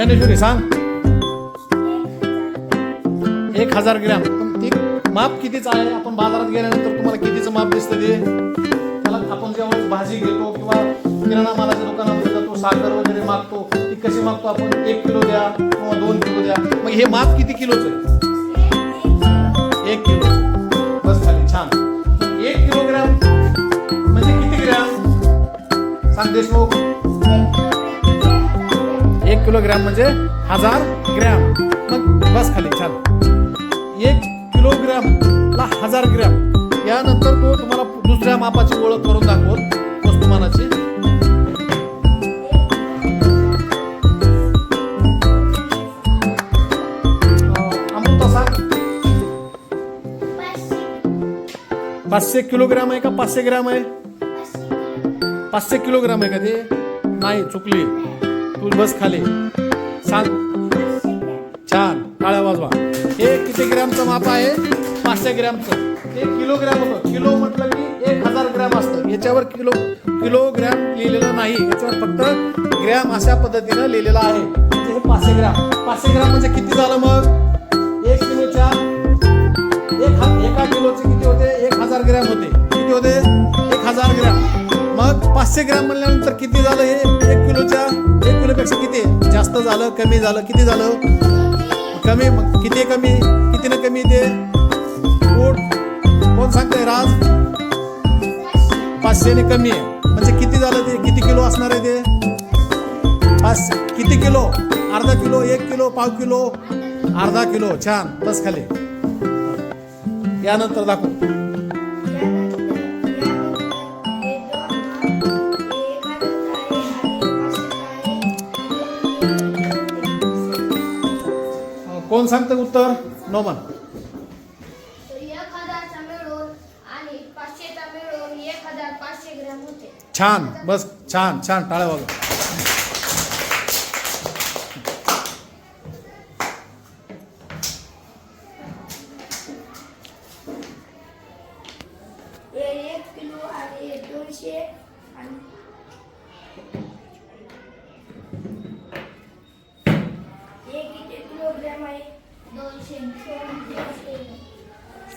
ज्ञानेश्वरी सांग. एक हजार ग्रॅम. पण ती माप कितीच आहे? आपण बाजारात गेल्यानंतर तुम्हाला कितीचं माप दिसतं ते? त्याला आपण जेव्हा भाजी घेतो किंवा किराणा मालाच्या दुकानामध्ये जातो साखर वगैरे मागतो ती कशी मागतो आपण? एक किलो द्या किंवा दोन किलो द्या. मग हे माप किती किलोचं आहे? एक किलो. बस खाली छान. एक किलोग्रॅम म्हणजे किती ग्रॅम? सांग देशमुख. किलोग्रॅम म्हणजे हजार ग्रॅम. मग बस खाली छान एक किलोग्रॅम ला हजार ग्रॅम. यानंतर तो तुम्हाला दुसऱ्या मापाची ओळख करून दाखवल वस्तुमानाची. पाचशे किलोग्राम आहे का पाचशे ग्रॅम आहे? पाचशे किलोग्राम आहे का ते? नाही चुकली. तू बस खाली. सांग. छान. काळ्या वाजवा. हे किती ग्रॅमचं माप आहे? पाचशे ग्रॅमचं. हे किलोग्रॅम होतं. किलो म्हटलं की एक हजार ग्रॅम असतं. याच्यावर किलो किलोग्रॅम लिहिलेलं नाही. याच्यावर फक्त ग्रॅम अशा पद्धतीनं लिहिलेलं आहे. म्हणजे हे पाचशे ग्रॅम. पाचशे ग्रॅम म्हणजे किती झालं मग? एक किलोच्या पाचशे ग्रॅम म्हणल्यानंतर किती झालं हे? एक किलोच्या एक किलोपेक्षा किती? जास्त झालं कमी झालं किती झालं? कमी किती कमी? कितीनं कमी ते? कोण कोण सांगतंय राज? पाचशेने कमी. आहे म्हणजे किती झालं ते? किती किलो असणार आहे ते? पाचशे किती किलो? अर्धा किलो एक किलो पाव किलो? अर्धा किलो. छान. बस खाली. यानंतर दाखव. कोण सांगतं उत्तर? नोमन. छान. बस छान छान. टाळ्या वाजव. एक किलो आणि दोनशे आणि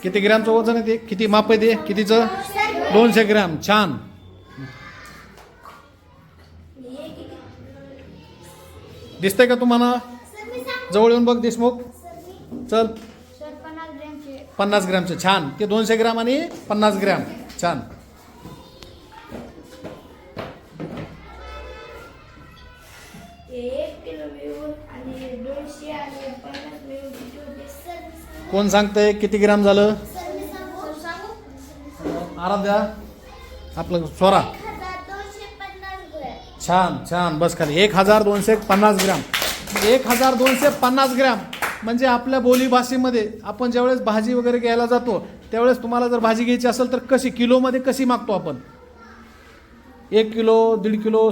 किती ग्रॅमचं वजन आहे ते? किती माप आहे ते? कितीचं? दोनशे ग्रॅम. छान. दिसतंय का तुम्हाला? जवळ येऊन बघ देशमुख. चल. पन्नास ग्रॅमचे. छान. ते दोनशे ग्रॅम आणि पन्नास ग्रॅम. छान. एक किलो आणि दोनशे आणि पन्नास कोण सांगतंय? किती ग्राम झालं? आराध्या आपलं स्वरा छान छान. बस खाली. एक हजार दोनशे पन्नास ग्रॅम. एक हजार दोनशे पन्नास ग्रॅम. म्हणजे आपल्या बोलीभाषेमध्ये आपण ज्यावेळेस भाजी वगैरे घ्यायला जातो त्यावेळेस तुम्हाला जर भाजी घ्यायची असेल तर कशी? किलोमध्ये कशी मागतो आपण? एक किलो दीड किलो